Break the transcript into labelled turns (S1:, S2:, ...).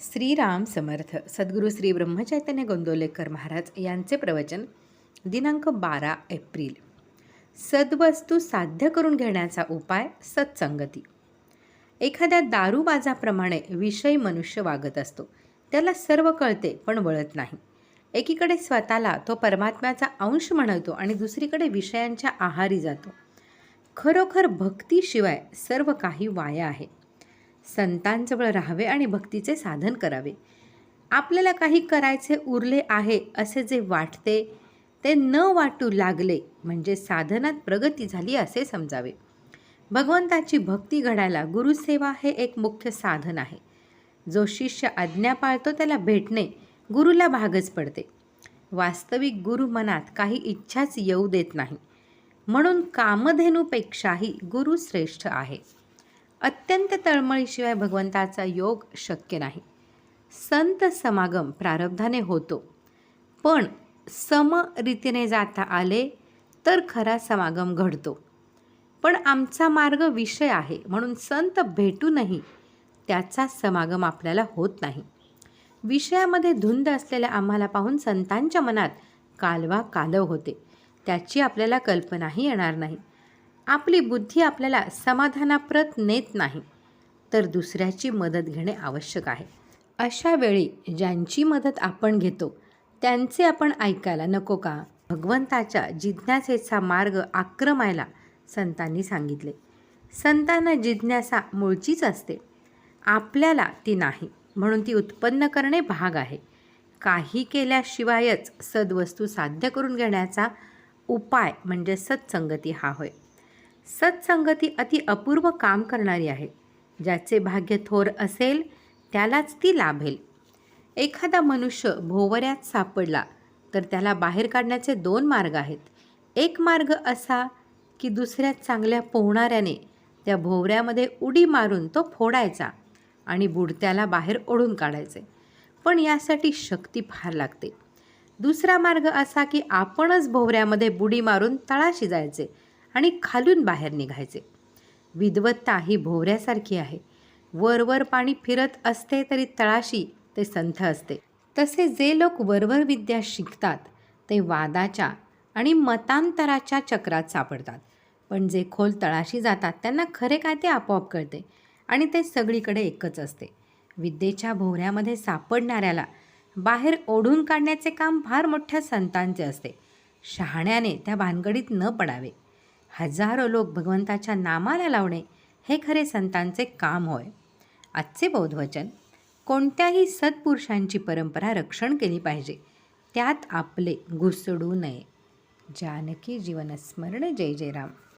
S1: श्रीराम समर्थ सद्गुरू श्री ब्रह्मचैतन्य गोंदोलेकर महाराज यांचे प्रवचन दिनांक बारा एप्रिल. सद्वस्तू साध्य करून घेण्याचा उपाय सत्संगती. एखाद्या दारूबाजाप्रमाणे विषय मनुष्य वागत असतो. त्याला सर्व कळते पण वळत नाही. एकीकडे स्वतःला तो परमात्म्याचा अंश म्हणतो आणि दुसरीकडे विषयांच्या आहारी जातो. खरोखर भक्तीशिवाय सर्व काही वाया आहे. संतांजवळ राहावे आणि भक्तीचे साधन करावे. आपल्याला काही करायचे उरले आहे असे जे वाटते ते न वाटू लागले म्हणजे साधनात प्रगती झाली असे समजावे. भगवंताची भक्ती घडायला गुरुसेवा हे एक मुख्य साधन आहे. जो शिष्य आज्ञा पाळतो त्याला भेटणे गुरुला भागच पडते. वास्तविक गुरु मनात काही इच्छाच येऊ देत नाही. म्हणून कामधेनूपेक्षाही गुरु श्रेष्ठ आहे. अत्यंत तळमळीशिवाय भगवंताचा योग शक्य नाही. संत समागम प्रारब्धाने होतो. पण समरीतीने जाता आले तर खरा समागम घडतो. पण आमचा मार्ग विषय आहे म्हणून संत भेटूनही त्याचा समागम आपल्याला होत नाही. विषयामध्ये धुंद असलेल्या आम्हाला पाहून संतांच्या मनात कालवा कालव होते. त्याची आपल्याला कल्पनाही येणार नाही. आपली बुद्धी आपल्याला समाधानाप्रत नेत नाही तर दुसऱ्याची मदत घेणे आवश्यक आहे. अशा वेळी ज्यांची मदत आपण घेतो त्यांचे आपण ऐकायला नको का? भगवंताच्या जिज्ञासेचा मार्ग आक्रमायला संतांनी सांगितले. संतांना जिज्ञासा मूळचीच असते. आपल्याला ती नाही म्हणून ती उत्पन्न करणे भाग आहे. काही केल्याशिवायच सद्वस्तू साध्य करून घेण्याचा उपाय म्हणजे सत्संगती हा होय. सत्संगती अति अपूर्व काम करणारी आहे. ज्याचे भाग्य थोर असेल त्यालाच ती लाभेल. एखादा मनुष्य भोवऱ्यात सापडला तर त्याला बाहेर काढण्याचे दोन मार्ग आहेत. एक मार्ग असा की दुसऱ्या चांगल्या पोहणाऱ्याने त्या भोवऱ्यामध्ये उडी मारून तो फोडायचा आणि बुडत्याला बाहेर ओढून काढायचे. पण यासाठी शक्ती फार लागते. दुसरा मार्ग असा की आपणच भोवऱ्यामध्ये बुडी मारून तळाशी जायचे आणि खालून बाहेर निघायचे. विद्वत्ता ही भोवऱ्यासारखी आहे. वरवर पाणी फिरत असते तरी तळाशी ते संथ असते. तसे जे लोक वरवर विद्या शिकतात ते वादाच्या आणि मतांतराच्या चक्रात सापडतात. पण जे खोल तळाशी जातात त्यांना खरे काय ते आपोआप कळते आणि ते सगळीकडे एकच असते. विद्येच्या भोवऱ्यामध्ये सापडणाऱ्याला बाहेर ओढून काढण्याचे काम फार मोठ्या संतांचे असते. शहाण्याने त्या भानगडीत न पडावे. हजारो लोक भगवंताच्या नामाला लावणे हे खरे संतांचे काम होय. आजचे बौद्धवचन कोणत्याही सत्पुरुषांची परंपरा रक्षण केली पाहिजे त्यात आपले घुसडू नये. जानकी जीवनस्मरण जय जय राम.